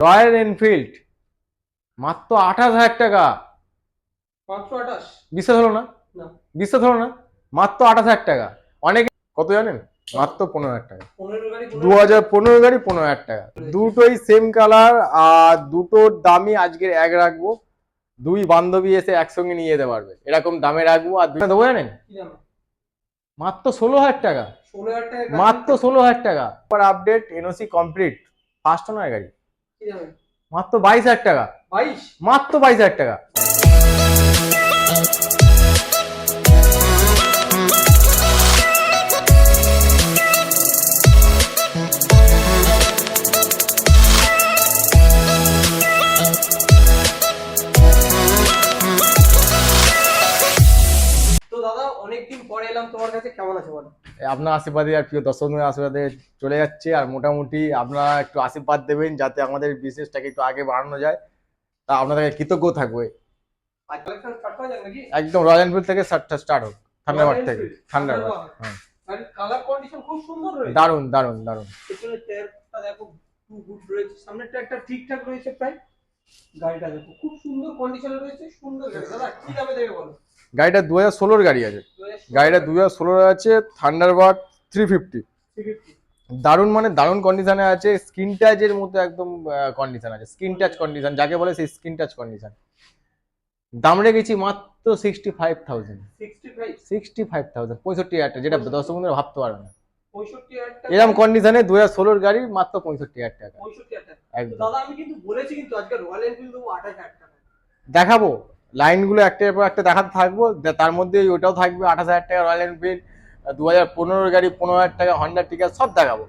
Royal Enfield মাত্র আঠাশ হাজার টাকা। মাত্র আঠাশ। বিশ্বাস হলো না। বিশ্বাস হলো না? মাত্র আঠাশ হাজার টাকা। অনেকে কত জানেন? মাত্র পনেরো হাজার টাকা। দু হাজার পনেরো গাড়ি পনেরো হাজার টাকা। দুটোই সেম কালার আর দুটোর দামই আজকের এক রাখব। দুই বান্ধবী এসে একসঙ্গে নিয়ে যেতে পারবে। এরকম দামে রাখব আর দুটো দেবো জানেন? মাত্র ষোলো হাজার টাকা। মাত্র ষোলো হাজার টাকা। আপডেট এনওসি কমপ্লিট ফার্স্ট নয় গাড়ি। মাত্র বাইশ হাজার টাকা। বাইশ? মাত্র বাইশ হাজার টাকা। আছে বলো আপনার আশীর্বাদে আর প্রিয় দর্শকদের আশীর্বাদে চলে যাচ্ছে আর মোটামুটি আপনারা একটু আশীর্বাদ দেবেন যাতে আমাদের বিজনেসটাকে একটু আগে বাড়ানো যায়। তা আপনাদেরকে কৃতজ্ঞ থাকবে। একদম রয়্যাল এনফিল্ড থেকে স্টার্ট হোক থান্ডারবার্ড থেকে। থান্ডারবার্ড হ্যাঁ। কালার কন্ডিশন খুব সুন্দর রয়েছে। দারুণ দারুণ দারুণ। দেখো গুড রয়েছে। সামনেরটা একটা ঠিকঠাক রয়েছে প্রায়। গাড়িটা দেখো। খুব সুন্দর কন্ডিশনে রয়েছে সুন্দর গাড়ি। দাদা কি দামে দেবে বলো? গাড়িটা দু হাজার ষোলোর গাড়ি আছে। গাড়িটা দু হাজার ষোলোর আছে থান্ডারবার্ড থ্রি ফিফটি দারুণ মানে দারুণ কন্ডিশনে আছে স্ক্রিন টাচের মতো একদম কন্ডিশন আছে। স্ক্রিন টাচ কন্ডিশন যাকে বলে সেই স্ক্রিন টাচ কন্ডিশন দাম রেখেছি মাত্র sixty five thousand sixty five thousand পঁয়ষট্টি হাজার যেটা দর্শক বন্ধুরা ভাবতে পারবে না। এরকম কন্ডিশনে দু হাজার ষোলোর গাড়ি মাত্র পঁয়ষট্টি হাজার টাকা। পঁয়ষট্টি হাজার টাকা। তো দাদা আমি কিন্তু বলেছি কিন্তু আজকে রয়্যাল এনফিল্ড দেবো আঠাশ হাজার টাকা। দেখাবো। লাইনগুলো একটার পর একটা দেখাতে থাকব। তার মধ্যে ওটাও থাকবে আঠাশ হাজার টাকা রয়্যাল এনফিল্ড দু হাজার পনেরোর গাড়ি পনেরো হাজার টাকা হন্ডা টিকার সব দেখাবো।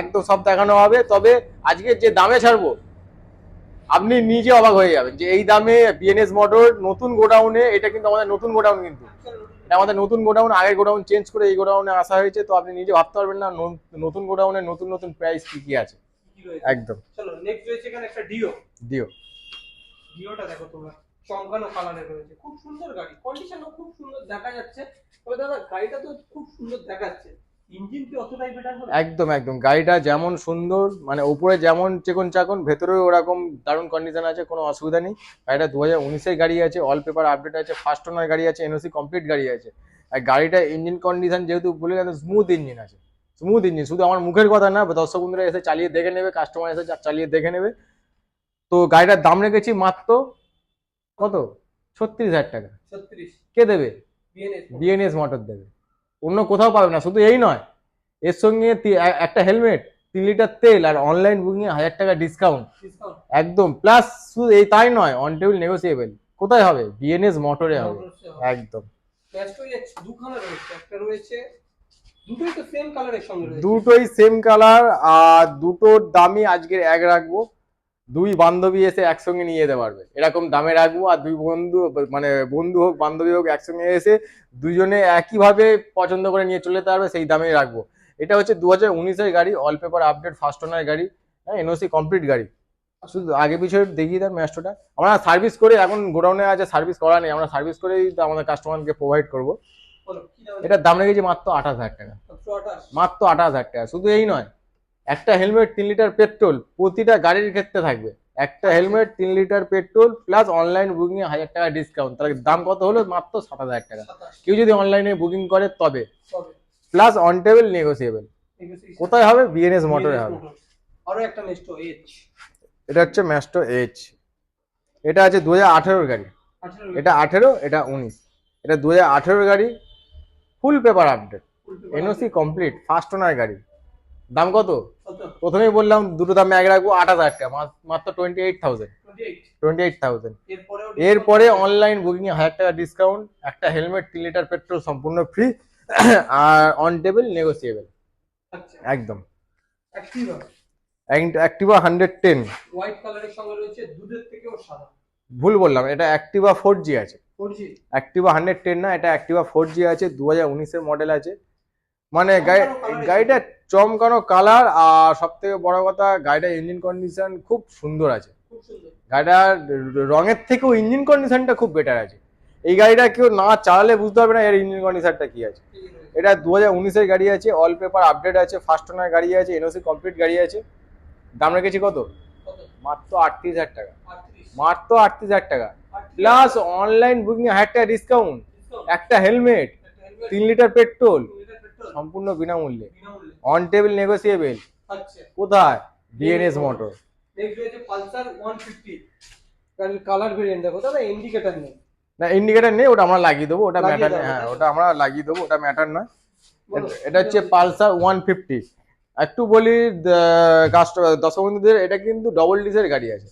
একদম সব দেখানো হবে। তবে আজকে যে দামে ছাড়বো আপনি নিজে অবাক হয়ে যাবেন যে এই দামে বিএনএস মোটর নতুন গোডাউনে এটা কিন্তু আমাদের নতুন গোডাউন কিন্তু। এটা আমাদের নতুন গোডাউন আগের গোডাউন চেঞ্জ করে এই গোডাউনে আসা হয়েছে তো আপনি নিজে ভাবতে পারবেন না নতুন গোডাউনে নতুন নতুন প্রাইস কি কি আছে। একদম। চলো নেক্সট রয়েছে এখানে একটা ডিও ডিও ডিওটা দেখো তোমরা চমকানো কালারে রয়েছে। খুব সুন্দর গাড়ি কন্ডিশনও খুব সুন্দর দেখা যাচ্ছে। তবে দাদা গাড়িটা তো খুব সুন্দর দেখাচ্ছে। একদম একদম। গাড়িটা যেমন সুন্দর মানে উপরে যেমন চেকন চাকন ভেতরেও ওরকম দারুণ কন্ডিশন আছে কোনো অসুবিধা নেই। গাড়িটা দু হাজার উনিশের গাড়ি আছে অল পেপার আপডেট আছে ফার্স্ট ওনার গাড়ি আছে এনওসি কমপ্লিট গাড়ি আছে। আর গাড়িটা ইঞ্জিন কন্ডিশন যেহেতু বলে গেছে স্মুথ ইঞ্জিন আছে। স্মুথ ইঞ্জিন শুধু আমার মুখের কথা না দর্শক বন্ধুরা এসে চালিয়ে দেখে নেবে কাস্টমার এসে চা- চালিয়ে দেখে নেবে। তো গাড়িটার দাম রেখেছি মাত্র কত? ছত্রিশ হাজার টাকা। কে দেবে? বিএনএস মোটর দেবে। অন্য কোথাও পাবে না শুধু এই নয় এর সঙ্গে একটা হেলমেট তিন লিটার তেল আর অনলাইন বুকিং এ হাজার টাকা ডিসকাউন্ট একদম প্লাস শুধু এই তাই নয় অন টেবিল নেগোসিয়েবল কোথায় হবে? বিএনএস মোটরে হবে। একদম। দুটোই সেম কালার আর দুটোর দামই আজকের এক রাখব। দুই বান্ধবী এসে একসঙ্গে নিয়ে যেতে পারবে। এরকম দামে রাখব আর দুই বন্ধু মানে বন্ধু হোক বান্ধবী হোক একসঙ্গে এসে দুজনে একইভাবে পছন্দ করে নিয়ে চলে যেতে পারবে সেই দামেই রাখব এটা হচ্ছে দু হাজার উনিশের গাড়ি all paper update first owner গাড়ি হ্যাঁ এনওসি কমপ্লিট গাড়ি। শুধু আগে পিছিয়ে দেখিয়ে দেন ম্যাস্টোটা আমরা সার্ভিস করে এখন গোডাউনে আছে সার্ভিস করা নেই। আমরা সার্ভিস করেই তো আমাদের কাস্টমারকে প্রোভাইড করব। এটার দাম রেখেছি মাত্র আঠাশ হাজার টাকা। মাত্র আঠাশ হাজার টাকা। শুধু এই নয় একটা হেলমেট তিন লিটার পেট্রোল প্রতিটা গাড়ির ক্ষেত্রে থাকবে। একটা হেলমেট তিন litre petrol plus online booking এ হাজার টাকা ডিসকাউন্ট তাহলে দাম কত হলো? মাত্র সাত হাজার টাকা। কেউ যদি অনলাইনে বুকিং করে তবে। প্লাস অন টেবিল নেগোসিয়েবল কোথায় হবে? বিএনএস মোটরে হবে। আরও একটা নেক্সট এইচ এটা হচ্ছে ম্যাস্টো এইচ এটা আছে দু হাজার গাড়ি। এটা আঠেরো এটা উনিশ। এটা দু হাজার গাড়ি। Full paper update NOC complete first owner গাড়ি। দাম কত? প্রথমেই বললাম দুটো দামে এক রাখব আট হাজার টাকা। মাত্র twenty eight thousand twenty eight thousand এরপরে অনলাইন বুকিং এ হাজার টাকা ডিসকাউন্ট একটা হেলমেট তিন লিটার পেট্রোল সম্পূর্ণ ফ্রি আর অন টেবিল নেগোসিয়েবল একদম। Activa Activa hundred ten white কালারের সঙ্গে রয়েছে দুধের থেকেও সাদা। ভুল বললাম এটা অ্যাক্টিভা ফোর জি আছে। অ্যাক্টিভা হান্ড্রেড টেন না এটা অ্যাক্টিভা ফোর জি আছে দু হাজার উনিশের মডেল আছে। মানে গাড়ি গাড়িটা চমকানো কালার আর সব থেকে বড় কথা গাড়িটার ইঞ্জিন কন্ডিশন খুব সুন্দর আছে। গাড়িটার রঙের থেকেও ইঞ্জিন কন্ডিশনটা খুব বেটার আছে। এই গাড়িটা কেউ না চালালে বুঝতে পারবে না এর ইঞ্জিন কন্ডিশনটা কি আছে। এটা দু হাজার উনিশের গাড়ি আছে অল পেপার আপডেট আছে ফার্স্ট ওনার গাড়ি আছে এনওসি কমপ্লিট গাড়ি আছে। দাম রেখেছি কত? মাত্র আটত্রিশ হাজার টাকা। মাত্র আটত্রিশ হাজার টাকা। প্লাস অনলাইন বুকিং হাজার টাকা ডিসকাউন্ট একটা হেলমেট তিন লিটার পেট্রোল সম্পূর্ণ বিনামূল্যে। অন টেবিল নেগোসিয়েবল আচ্ছা। কোথায়? ডিএনএস মোটর নেক্সট রয়েছে পালসার ওয়ান ফিফটি গাড়ির কালার ভেরিয়েন্ট দেখো দাদা ইন্ডিকেটার নেই। না ইন্ডিকেটার নেই ওটা আমরা লাগিয়ে দেবো ওটা ম্যাটার হ্যাঁ ওটা আমরা লাগিয়ে দেবো ওটা ম্যাটার নয়। এটা- হচ্ছে পালসার ওয়ান ফিফটি একটু বলি কাস্টমার দর্শক বন্ধুদের এটা কিন্তু ডবল ডিসের গাড়ি আছে।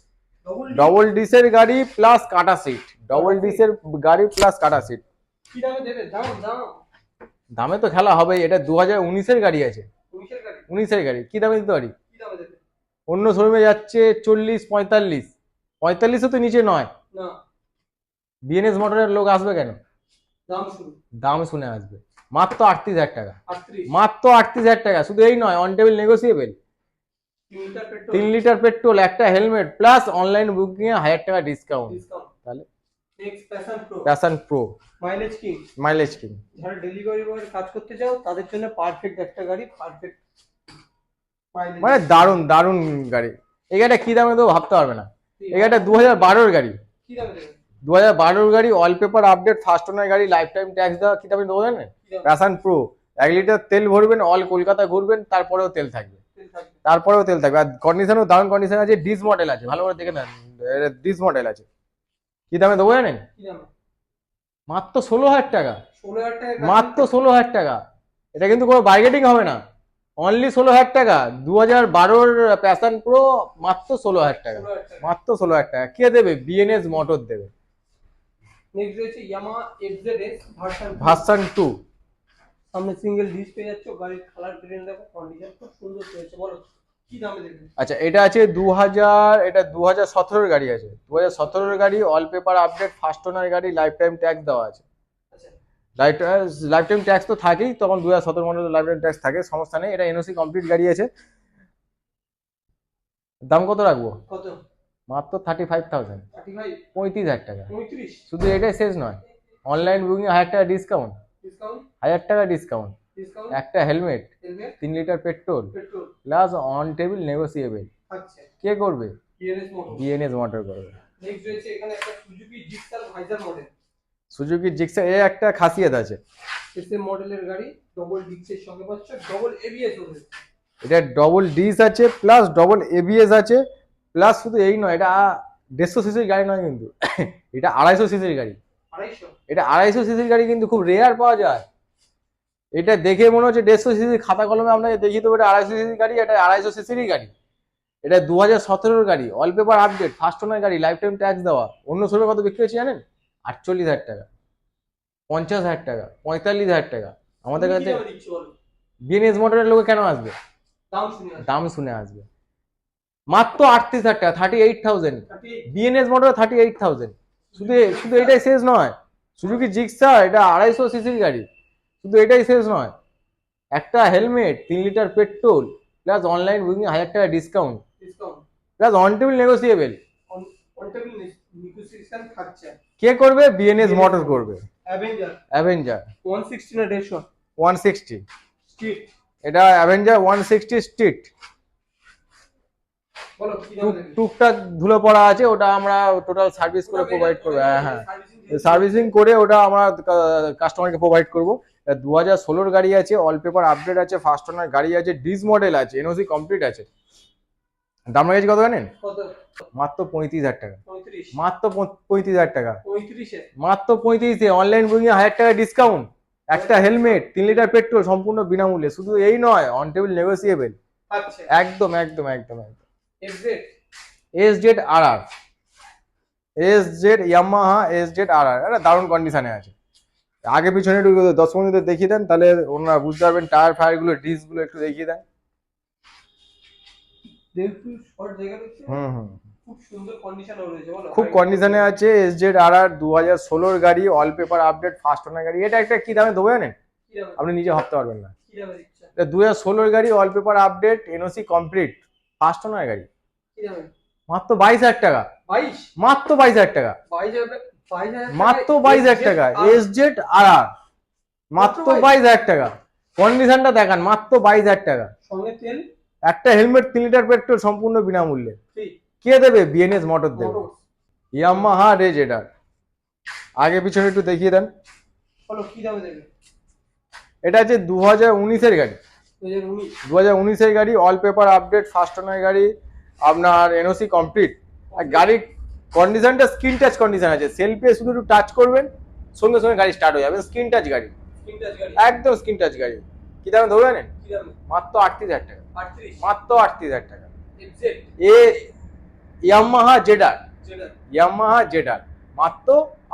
ডবল ডিসের গাড়ি প্লাস কাটা সিট ডবল ডিসের গাড়ি প্লাস কাটা সিট কি দামে দেবে? দাম দাম দামে তো খেলা হবে এটা দু হাজার উনিশের গাড়ি আছে। উনিশের গাড়ি? কি দামে দিতে পারি? অন্য শোরুমে যাচ্ছে চল্লিশ পঁয়তাল্লিশ। পঁয়তাল্লিশও তো নিচে নয়। বিএনএস মোটরের লোক আসবে কেন? দাম শুনে আসবে। মাত্র আটত্রিশ হাজার টাকা। মাত্র আটত্রিশ হাজার টাকা। শুধু এই নয় অন টেবিল নেগোসিয়েবল তিন লিটার পেট্রোল একটা হেলমেট প্লাস অনলাইন বুকিং এ হাজার টাকা ডিসকাউন্ট তাহলে Passion Pro mileage king? Mileage king? যারা ডেলিভারি বয়ের কাজ করতে চাও তাদের জন্য পারফেক্ট একটা গাড়ি পারফেক্ট মানে দারুণ দারুণ গাড়ি। এই গাড়িটা কি দামে দেবো ভাবতে পারবে না। এই গাড়িটা দু হাজার বারোর গাড়ি। কি দামে দু হাজার বারোর গাড়ি all paper update first owner গাড়ি লাইফ টাইম ট্যাক্স দেওয়া কি দামে দেবো জানেন? কি প্রো এক লিটার তেল ভরবেন অল কলকাতা ঘুরবেন তারপরেও তেল থাকবে। তারপরেও তেল থাকবে। আর কন্ডিশনও দারুণ কন্ডিশন আছে ডিস মডেল আছে। ভালো করে দেখে নেন। ডিস মডেল আছে। কি দামে দেবো জানেন? মাত্র ষোলো হাজার টাকা। মাত্র ষোলো হাজার টাকা। এটা কিন্তু কোনো বার্গেটিং হবে না। অনলি ষোলো হাজার টাকা। দু হাজার বারোর প্যাশন প্রো মাত্র ষোলো হাজার টাকা। মাত্র ষোলো হাজার টাকা। কে দেবে? বিএনএস মোটর দেবে। নেক্সট রয়েছে Yamaha FZ version version two সামনে সিঙ্গেল ডিস পেয়ে যাচ্ছ। গাড়ির কালার গ্রেন দেখো কন্ডিশন খুব সুন্দর পেয়েছে। বলো। আচ্ছা এটা আছে দু হাজার এটা দু হাজার সতেরোর গাড়ি আছে। দু হাজার সতেরোর গাড়ি all paper update first owner গাড়ি লাইফ টাইম ট্যাক্স দেওয়া আছে। লাইফ লাইফ টাইম ট্যাক্স তো থাকেই তখন দু হাজার সতেরো মডেল লাইফ টাইম ট্যাক্স থাকে সমস্যা নেই এটা এনওসি কমপ্লিট গাড়ি আছে। দাম কত রাখব? কত? মাত্র থার্টি ফাইভ থাউজেন্ড পঁয়ত্রিশ হাজার টাকা। শুধু এটাই শেষ নয় অনলাইন বুকিং হাজার টাকা ডিসকাউন্ট হাজার টাকা ডিসকাউন্ট একটা হেলমেট তিন litre petrol plus on table negotiable কে করবে? বিএনএস মোটর করবে। সুজুকি জিক্সার এ একটা খাসিয়ত আছে। এসএম মডেলের গাড়ি ডবল ডিক্সের সঙ্গে পাচ্ছ ডবল এবিএস এটা ডবল ডিস আছে প্লাস ডবল এবিএস আছে প্লাস শুধু এই নয় এটা দেড়শো সিসির গাড়ি নয় কিন্তু। এটা আড়াইশো সিসির গাড়ি। এটা আড়াইশো সিসির গাড়ি কিন্তু খুব রেয়ার পাওয়া যায়। এটা দেখে মনে হচ্ছে দেড়শো সিসির খাতা কলমে আপনাকে দেখিয়ে দেবো এটা আড়াইশো সিসির গাড়ি এটা আড়াইশো সিসিরই গাড়ি। এটা দু হাজার সতেরোর গাড়ি all paper update first owner গাড়ি লাইফ টাইম ট্যাক্স দেওয়া অন্য সময় কত বিক্রি হচ্ছে জানেন? আটচল্লিশ হাজার টাকা পঞ্চাশ হাজার টাকা পঁয়তাল্লিশ হাজার টাকা। আমাদের কাছে বিএনএস মোটরের লোকে কেন আসবে? দাম শুনে আসো দাম শুনে আসবে। মাত্র আটত্রিশ হাজার টাকা thirty eight thousand BNS motor thirty eight thousand শুধু শুধু এটাই শেষ নয় সুজুকি জিক্সা এটা আড়াইশো সিসির গাড়ি। শুধু এটাই শেষ নয়। একটা হেলমেট তিন litre petrol plus online booking হাজার টাকা discount plus on table negotiable কে করবে? বিএনএস মোটর করবে। অ্যাভেঞ্জার ওয়ান সিক্সটি না দেড়শো? ওয়ান সিক্সটি স্ট্রিট এটা অ্যাভেঞ্জার ওয়ান সিক্সটি স্ট্রিট টুকটাক ধুলো পড়া আছে ওটা আমরা টোটাল সার্ভিস করে প্রোভাইড করব। হ্যাঁ হ্যাঁ। সার্ভিসিং করে। ওটা আমরা কাস্টমারকে প্রোভাইড করব। দু হাজার ষোলোর গাড়ি আছে অল পেপার আপডেট আছে ফার্স্ট ওনার গাড়ি আছে ডিস মডেল আছে এনওসি কমপ্লিট আছে। দাম রেখেছি কত জানেন? মাত্র পঁয়ত্রিশ হাজার টাকা। মাত্র পঁয়ত্রিশ হাজার টাকা। মাত্র পঁয়ত্রিশে অনলাইন বুকিং হাজার টাকা ডিসকাউন্ট একটা হেলমেট তিন লিটার পেট্রোল সম্পূর্ণ বিনামূল্যে। শুধু এই নয় অন টেবিল নেগোসিয়েবল আচ্ছা। একদম একদম একদম একদম। S Z R R S Z Yamaha S Z R R দারুণ কন্ডিশনে আছে। আগে পিছনে একটু দশ মিনিট দেখিয়ে দেন তাহলে ওনারা বুঝতে পারবেন টায়ার ফায়ারগুলো ডিসগুলো একটু দেখিয়ে দেন। হুম হুম। খুব কন্ডিশনে আছে এস জেড আর আর দু হাজার ষোলোর গাড়ি all paper update first owner গাড়ি। এটা একটা কি দামে দেবো জানেন? আপনি নিজে ভাবতে পারবেন না। দু হাজার ষোলোর গাড়ি all paper update NOC complete first owner গাড়ি। মাত্র বাইশ হাজার টাকা। মাত্র বাইশ হাজার টাকা? মাত্র বাইশ হাজার টাকা এস জেড আর আর মাত্র বাইশ হাজার টাকা। কন্ডিশনটা দেখান মাত্র বাইশ হাজার টাকা। সঙ্গে তেল? একটা হেলমেট তিন লিটার পেট্রোল সম্পূর্ণ বিনামূল্যে। কে দেবে? বিএনএস মোটর দেবে। ইয়ামাহা রেজ এটার আগে পিছনে একটু দেখিয়ে দেন। এটা হচ্ছে দু হাজার উনিশের গাড়ি। দু হাজার দু হাজার উনিশের গাড়ি all paper update first owner গাড়ি আপনার এনওসি কমপ্লিট আর গাড়ির কন্ডিশনটা স্ক্রিন টাচ কন্ডিশন আছে। সেলফে শুধু একটু টাচ করবেন সঙ্গে সঙ্গে গাড়ি স্টার্ট হয়ে যাবে। স্ক্রিন টাচ গাড়ি। একদম স্ক্রিন টাচ গাড়ি। কি দাম ধরে জানেন? মাত্র আটত্রিশ হাজার টাকা। মাত্র আটত্রিশ হাজার টাকা। এ ইয়ামাহা জেডার ইয়ামাহা জেডার মাত্র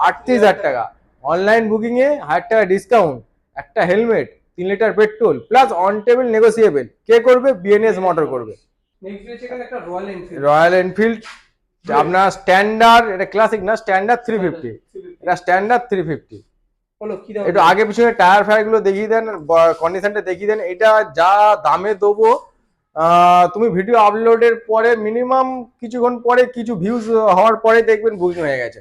আটত্রিশ হাজার টাকা। অনলাইন বুকিং এ হাজার টাকা ডিসকাউন্ট একটা হেলমেট তিন litre petrol plus on table negotiable কে করবে? বিএনএস মোটর করবে। রয়্যাল এনফিল্ড আপনার স্ট্যান্ডার্ড এটা ক্লাসিক না স্ট্যান্ডার্ড থ্রি ফিফটি এটা স্ট্যান্ডার্ড থ্রি ফিফটি বলো কি দামে একটু আগে পিছনে টায়ার ফায়ারগুলো দেখিয়ে দেন কন্ডিশনটা দেখিয়ে দেন এটা যা দামে দেবো তুমি ভিডিও আপলোডের পরে মিনিমাম কিছুক্ষণ পরে কিছু ভিউজ হওয়ার পরে দেখবেন বুকিং হয়ে গেছে।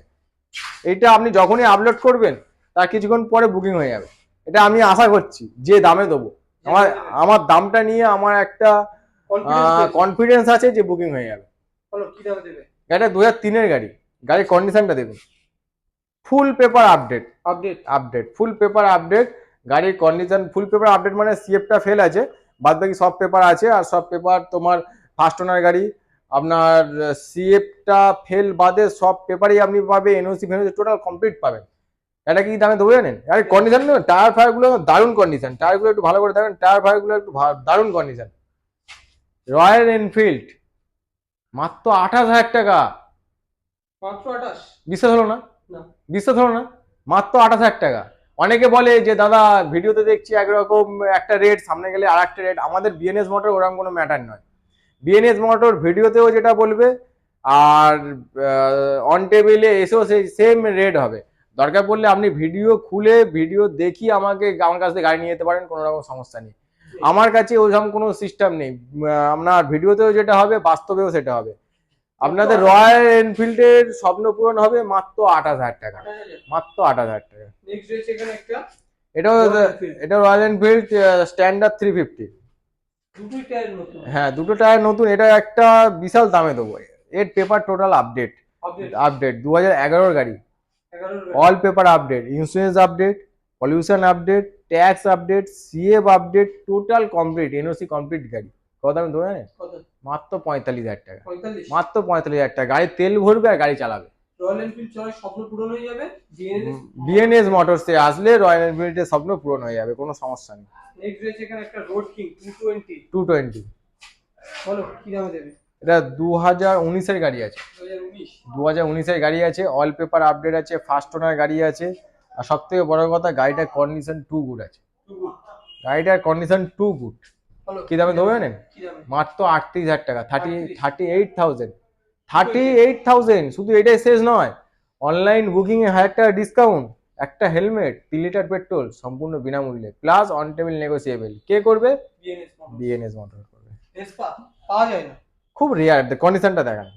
এটা আপনি যখনই আপলোড করবেন তার কিছুক্ষণ পরে বুকিং হয়ে যাবে। এটা আমি আশা করছি যে দামে দেবো। আমার আমার দামটা নিয়ে আমার একটা কনফিডেন্স কনফিডেন্স আছে। যে বুকিং হয়ে যাবে। বলো কি দামে দেবে? গাড়িটা দু হাজার তিনের গাড়ি। গাড়ির কন্ডিশনটা দেখুন। Full paper update update update full paper update গাড়ির কন্ডিশন ফুল পেপার আপডেট মানে সিএফটা ফেল আছে। বাদ বাকি সব পেপার আছে। আর সব পেপার তোমার ফার্স্ট ওনার গাড়ি। আপনার সিএফটা ফেল বাদে সব পেপারই আপনি পাবে এনওসি ফেনওসি টোটাল কমপ্লিট পাবেন। এটা কি দামে দেবো জানেন? আর কন্ডিশন টায়ার ফায়ারগুলো দারুণ কন্ডিশন টায়ারগুলো একটু ভালো করে দেখেন টায়ার ফায়ারগুলো একটু দারুণ কন্ডিশন রয়্যাল এনফিল্ড মাত্র আঠাশ হাজার টাকা। মাত্র আঠাশ? বিশ্বাস হলো না? না। বিশ্বাস হলো না? মাত্র আঠাশ হাজার টাকা। অনেকে বলে যে দাদা ভিডিওতে দেখছি একরকম একটা রেট সামনে গেলে আর একটা রেট আমাদের বিএনএস মোটর ওরকম কোনো ম্যাটার নয়। বিএনএস মোটর ভিডিওতেও যেটা বলবে আর অন টেবিলে এসেও সেই সেম রেট হবে। দরকার পড়লে আপনি ভিডিও খুলে ভিডিও দেখি আমাকে আমার কাছ থেকে গাড়ি নিয়ে যেতে পারেন কোনো রকম সমস্যা নেই। আমার কাছে ওইরকম কোনো সিস্টেম নেই। আপনার ভিডিওতেও যেটা হবে বাস্তবেও সেটা হবে। আপনাদের রয়্যাল এনফিল্ডের স্বপ্ন পূরণ হবে মাত্র আঠাশ হাজার টাকা। মাত্র আঠাশ হাজার টাকা। এটাও এটা Royal Enfield standard three fifty হ্যাঁ দুটো টায়ার নতুন। এটা একটা বিশাল দামে দেবো। এর paper total update update update দু হাজার এগারোর গাড়ি। All paper update insurance update pollution update tax update CF update total complete NOC complete গাড়ি। কত দামে দেবো জানেন মাত্র পঁয়তাল্লিশ হাজার টাকা। মাত্র পঁয়তাল্লিশ হাজার টাকা। গাড়ি তেল ভরবে আর গাড়ি চালাবে। বিএনএস মোটরসে আসলে রয়্যাল এনফিল্ডের স্বপ্ন পূরণ হয়ে যাবে কোনো সমস্যা নেই। নেক্সট রয়েছে এখানে একটা road king two twenty two twenty বলো কি দামে দেবে? এটা দু হাজার উনিশের গাড়ি আছে। দু হাজার উনিশের গাড়ি আছে অল পেপার আপডেট আছে ফার্স্ট ওনার গাড়ি আছে আর সব থেকে বড় কথা গাড়িটার কন্ডিশন টু গুড আছে। গাড়িটার কন্ডিশন টু গুড কি দামে দেবো জানেন? মাত্র আটত্রিশ হাজার টাকা thirty thirty eight thousand thirty eight thousand শুধু এটাই শেষ নয় অনলাইন বুকিং এ হাজার টাকা ডিসকাউন্ট একটা হেলমেট তিন লিটার পেট্রোল সম্পূর্ণ বিনামূল্যে প্লাস অন টেবিল নেগোসিয়েবল কে করবে? বিএনএস মোটর করবে। পাওয়া যায় না। খুব রেয়ার কন্ডিশনটা দেখান।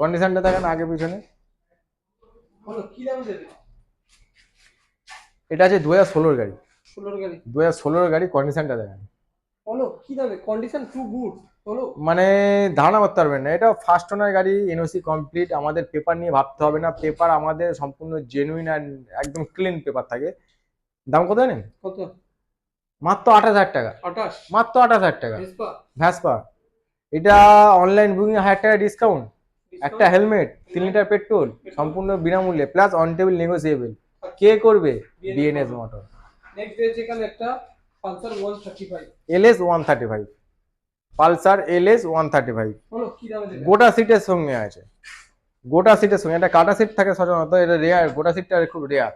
কন্ডিশনটা দেখান আগে পিছনে। কি দামে দেবে? এটা আছে দু হাজার ষোলোর গাড়ি। ষোলোর গাড়ি? দু হাজার ষোলোর গাড়ি কন্ডিশনটা দেখান। বলো কি দামে কন্ডিশন টু গুড বলো। মানে ধারণা করতে পারবেন না। এটা ফার্স্ট ওনার গাড়ি এনওসি কমপ্লিট আমাদের পেপার নিয়ে ভাবতে হবে না। পেপার আমাদের সম্পূর্ণ জেনুইন আর একদম ক্লিন পেপার থাকে। দাম কত জানেন? কত? মাত্র আঠাশ হাজার টাকা। আঠাশ? মাত্র আঠাশ হাজার টাকা। ভ্যাসপা এটা অনলাইন বুকিং হাজার টাকা ডিসকাউন্ট একটা হেলমেট তিন লিটার পেট্রোল সম্পূর্ণ বিনামূল্যে প্লাস অন টেবিল নেগোসিয়েবল কে করবে? বিএনএস মোটর নেক্সট রয়েছে এখানে একটা Pulsar one thirty five LS one thirty five Pulsar LS one thirty five বলো কি দামে দেবে? গোটা সিটের সঙ্গে আছে। গোটা সিটের সঙ্গে একটা কাটা সিট থাকে সাধারণত এটা রেয়ার গোটা সিটটা খুব রেয়ার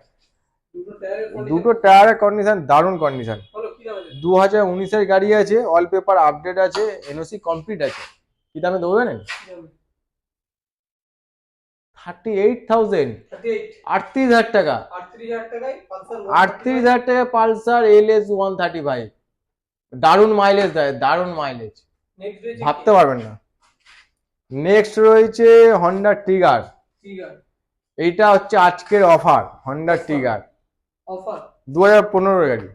দুটো টায়ারের কন্ডিশন দারুণ কন্ডিশন বলো কি দামে দেবে? দু হাজার উনিশের গাড়ি আছে অল পেপার আপডেট আছে এনওসি কমপ্লিট আছে। কি দামে দেবো জানেন? কি দামে? থার্টি এইট থাউজেন্ড আটত্রিশ হাজার টাকা। আটত্রিশ হাজার পালসার টাকা Pulsar LS one thirty five দারুণ মাইলেজ দেয় দারুণ মাইলেজ ভাবতে পারবেন না। নেক্সট রয়েছে হন্ডা টিগার এইটা হচ্ছে আজকের অফার হন্ডা টিগার দু হাজার পনেরো গাড়ি।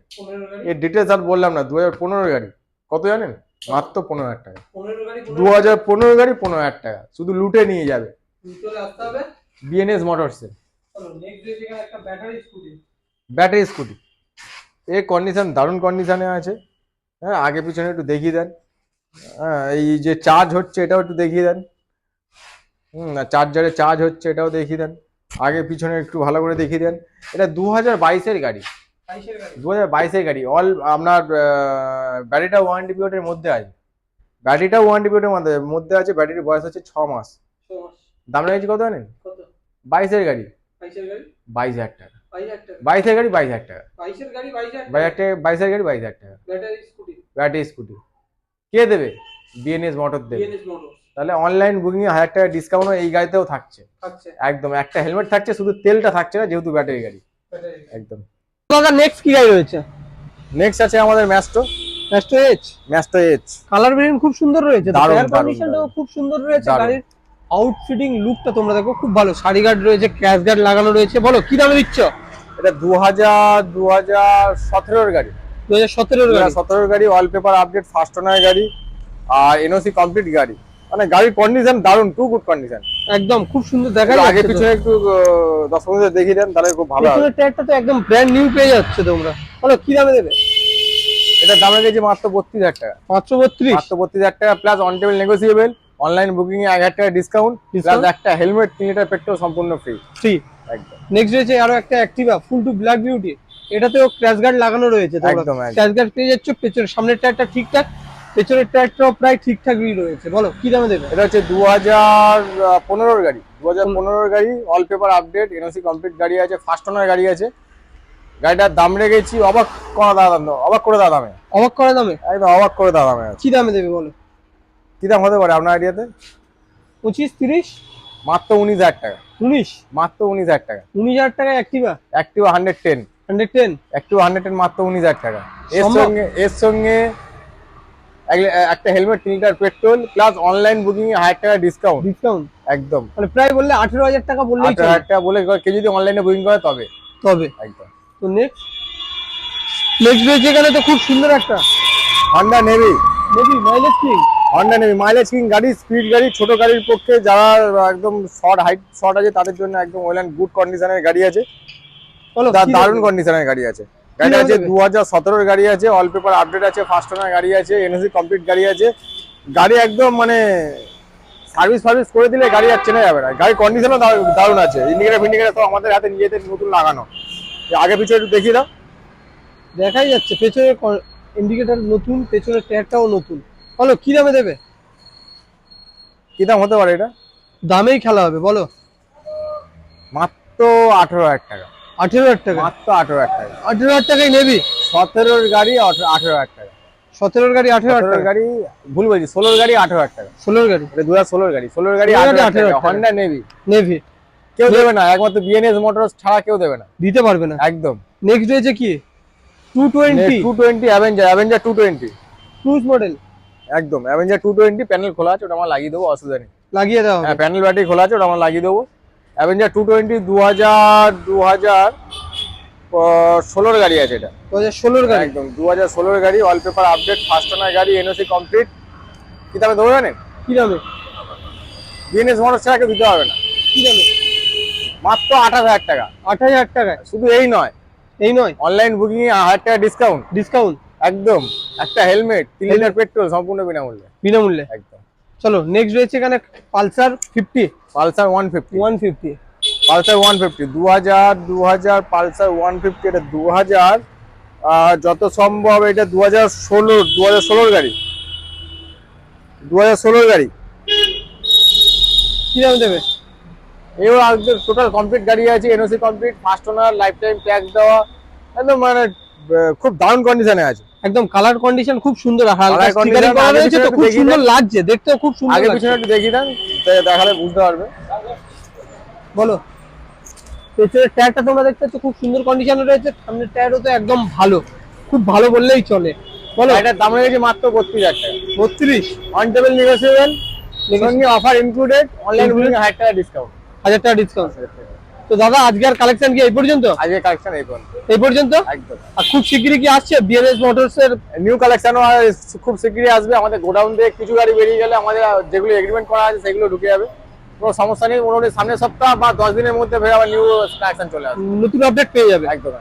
এর ডিটেলস আর বললাম না দু হাজার পনেরো গাড়ি। কত জানেন? মাত্র পনেরো হাজার টাকা। দু হাজার পনেরো গাড়ি পনেরো হাজার টাকা। শুধু লুটে নিয়ে যাবে। চলে আসতে হবে। বিএনএস মোটরসে ব্যাটারি স্কুটি ব্যাটারি স্কুটি এর কন্ডিশন দারুণ কন্ডিশনে আছে। হ্যাঁ আগে পিছনে একটু দেখিয়ে দেন। হ্যাঁ এই যে চার্জ হচ্ছে এটাও একটু দেখিয়ে দেন। হুম চার্জারে চার্জ হচ্ছে এটাও দেখিয়ে দেন। আগে পিছনে একটু ভালো করে দেখিয়ে দেন। এটা দু হাজার বাইশের গাড়ি। দু হাজার বাইশের গাড়ি। অল আপনার ব্যাটারিটা ওয়ারেন্টি পিরিয়ডের মধ্যে আছে। ব্যাটারিটা ওয়ারেন্টি পিরিয়ডের মধ্যে মধ্যে আছে ব্যাটারির বয়স হচ্ছে ছ মাস। দাম রেখেছি কত জানেন? বাইশের গাড়ি। বাইশ হাজার টাকা। বাইশের গাড়ি বাইশ হাজার টাকা। বাইশের গাড়ি বাইশ হাজার বাইশ হাজার টাকা। গাড়ি বাইশ হাজার টাকা। Battery scooty. কে দেবে? বিএনএস মোটর দেবে। তাহলে অনলাইন বুকিং এ হাজার টাকা ডিসকাউন্ট এই গাড়িতেও থাকছে। একদম একটা হেলমেট থাকছে শুধু তেলটা থাকছে না যেহেতু ব্যাটারি গাড়ি। একদম। দাদা নেক্সট কি গাড়ি রয়েছে? নেক্সট আছে আমাদের Maestro Maestro Edge Maestro H colour variant খুব সুন্দর রয়েছে। দারুণ, কন্ডিশনটাও খুব সুন্দর রয়েছে গাড়ির। আউটফিটিং লুকটা তোমরা দেখো খুব ভালো। শাড়ি গার্ড রয়েছে ক্যাশ গার্ড লাগানো রয়েছে। বলো কি দামে দিচ্ছ? এটা দু হাজার দু হাজার সতেরোর গাড়ি। দু হাজার সতেরোর গাড়ি? সতেরোর গাড়ি ওয়ালপেপার আপডেট ফার্স্ট ওনার গাড়ি আর এনওসি কমপ্লিট গাড়ি। মানে গাড়ির কন্ডিশন দারুণ টু গুড কন্ডিশন একদম খুব সুন্দর দেখা আগে যাচ্ছে। পিছনে একটু মিনিট দেখিয়ে দেন তাহলে খুব ভালো হবে। টায়ারটা তো একদম ব্র্যান্ড নিউ পেয়ে যাচ্ছে তোমরা। বলো কি দামে দেবে? এটা দামে গেছে মাত্র বত্রিশ হাজার টাকা। পাঁচশো বত্রিশ? মাত্র বত্রিশ হাজার টাকা plus on table negotiable online booking এ এক হাজার টাকা ডিসকাউন্ট প্লাস একটা হেলমেট তিন লিটার পেট্রোল সম্পূর্ণ ফ্রি থ্রি একদম। নেক্সট রয়েছে আরও একটা Activa full two black beauty এটাতেও ক্র্যাশ গার্ড লাগানো রয়েছে একদম। ক্র্যাশ গার্ড পেয়ে যাচ্ছ পেছনের সামনের টায়ারটা ঠিকঠাক পেছনের টায়ারটাও প্রায় ঠিকঠাকই রয়েছে। বলো কি দামে দেবে? এটা হচ্ছে দু হাজার পনেরোর গাড়ি। দু হাজার পনেরোর গাড়ি all paper update NOC complete গাড়ি আছে ফার্স্ট ওনার গাড়ি আছে। গাড়িটার দাম রেখেছি অবাক করা দাম অবাক করে দাও দামে। অবাক করে দামে? একদম অবাক করে দাও দামে কি দামে দেবে বলো? কি দাম হতে পারে আপনার আইডিয়াতে? পঁচিশ তিরিশ? মাত্র উনিশ হাজার টাকা। উনিশ? মাত্র উনিশ হাজার টাকা। উনিশ হাজার টাকা Activa active hundred ten hundred ten active hundred ten মাত্র উনিশ হাজার টাকা। এর সঙ্গে এর সঙ্গে একটা হেলমেট তিন litre petrol plus online booking এ হাজার টাকা ডিসকাউন্ট ডিসকাউন্ট একদম। মানে প্রায় বললে আঠেরো হাজার টাকা বললেই আঠারো হাজার টাকা বলে কেউ যদি অনলাইনে বুকিং করে তবে। তবে। একদম। তো নেক্সট নেক্সট রয়েছে এখানে তো খুব সুন্দর একটা। হন্ডা নেভি নেবি মাইলেজ কি? হন্ডা নেভি মাইলেজ কিং গাড়ি স্পিড গাড়ি ছোট গাড়ির পক্ষে যারা একদম শর্ট হাইট শর্ট আছে তাদের জন্য একদম ওয়েল অ্যান্ড গুড কন্ডিশনের গাড়ি আছে। দারুণ কন্ডিশনের গাড়ি আছে। গাড়ি আছে? দু হাজার সতেরোর গাড়ি আছে অল পেপার আপডেট আছে ফার্স্ট ওনার গাড়ি আছে এনএসি কমপ্লিট গাড়ি আছে। গাড়ি একদম মানে সার্ভিস ফার্ভিস করে দিলে গাড়ি আর চেনা যাবে না। গাড়ির কন্ডিশনও দারুণ আছে। ইন্ডিকেটার ফিন্ডিকেটার সব আমাদের হাতে নিজেদের নতুন লাগানো। আগে পিছনে একটু দেখিয়ে দাও। দেখাই যাচ্ছে পেছনের ইন্ডিকেটার নতুন পেছনের টায়ারটাও নতুন। বলো কি দামে দেবে? কি দাম হতে পারে এটা? দামেই খেলা হবে বলো। মাত্র আঠেরো হাজার টাকা। আঠেরো হাজার টাকা? মাত্র আঠেরো হাজার টাকা। আঠেরো হাজার টাকাই নেবি? সতেরোর গাড়ি আঠেরো হাজার টাকা। সতেরোর গাড়ি আঠেরো হাজার টাকা? গাড়ি ভুল বলছি ষোলোর গাড়ি আঠেরো হাজার টাকা। ষোলোর গাড়ি? দু হাজার ষোলোর গাড়ি। ষোলোর গাড়ি 16 আঠেরো। হন্ডা নেভি নেভি কেউ দেবে না একমাত্র বিএনএস মোটরস ছাড়া কেউ দেবে না। দিতে পারবে না। একদম। নেক্সট রয়েছে কি? Two twenty two twenty Avenger Avenger two twenty cruise model একদম অ্যাভেঞ্জার টু টোয়েন্টি প্যানেল খোলা আছে ওটা আমার লাগিয়ে দেবো অসুবিধা নেই। লাগিয়ে দেওয়া হ্যাঁ প্যানেল ব্যাটারি খোলা আছে ওটা আমার লাগিয়ে দেবো। অ্যাভেঞ্জার টু টোয়েন্টি দু হাজার দু হাজার ষোলোর গাড়ি আছে এটা। দু হাজার ষোলোর গাড়ি? একদম দু হাজার ষোলোর গাড়ি all paper update first owner গাড়ি এনওসি কমপ্লিট কি দামে দেবো জানেন? কি দামে? বিএনএস মোটর ছাড়াকে দিতে হবে না। কি দামে? মাত্র আঠাশ হাজার টাকা। আঠাশ হাজার টাকা শুধু এই নয়। এই নয়? অনলাইন বুকিং এ হাজার টাকা ডিসকাউন্ট ডিসকাউন্ট একদম। একটা হেলমেট তিন লিটার পেট্রোল সম্পূর্ণ বিনামূল্যে। বিনামূল্যে। একদম। চলো নেক্সট রয়েছে এখানে Pulsar fifty Pulsar one fifty one fifty Pulsar one fifty দু হাজার দু হাজার পালসার ওয়ান ফিফটি এটা দু হাজার যত সম্ভব এটা দু হাজার ষোলোর দু হাজার ষোলোর গাড়ি। দু হাজার ষোলোর গাড়ি। কি দামে দেবে? এবার আজকে টোটাল কমপ্লিট গাড়ি আছে NOC complete first owner life time tax দেওয়া। একদম মানে খুব দারুণ কন্ডিশনে আছে। একদম কালার কন্ডিশন খুব সুন্দর রয়েছে তো খুব সুন্দর লাগছে দেখতেও খুব সুন্দর আগে পিছনে একটু দেখিয়ে দেন দে- দেখালে বুঝতে পারবে। বলো। পেছনের টায়ারটা তোমরা দেখতে পাচ্ছ খুব সুন্দর কন্ডিশনে রয়েছে সামনের টায়ারও তো একদম ভালো খুব ভালো বললেই চলে। বলো। এটার দাম রেখেছি মাত্র বত্রিশ হাজার বত্রিশ? অন টেবিল নেগোসিয়েবল সঙ্গে অফার ইনক্লুডেড অনলাইন বুকিং হাজার টাকা ডিসকাউন্ট হাজার টাকা ডিসকাউন্ট তো দাদা আজকের কালেকশন কি এই পর্যন্ত? আজকে কালেকশন এই পর্যন্ত। এই পর্যন্ত? একদম। আর খুব শিগগিরই কি আসছে? বিএনএস মোটরস এর? নিউ কালেকশনও খুব শিগগিরই আসবে। আমাদের গোডাউন থেকে কিছু গাড়ি বেরিয়ে গেলে আমাদের যেগুলো এগ্রিমেন্ট করা আছে সেগুলো ঢুকে যাবে। কোনো সমস্যা নেই। মোটামুটি সামনের সপ্তাহ বা দশ দিনের মধ্যে ফের আবার নিউ কালেকশন চলে আসবে। নতুন আপডেট পেয়ে যাবে। একদম।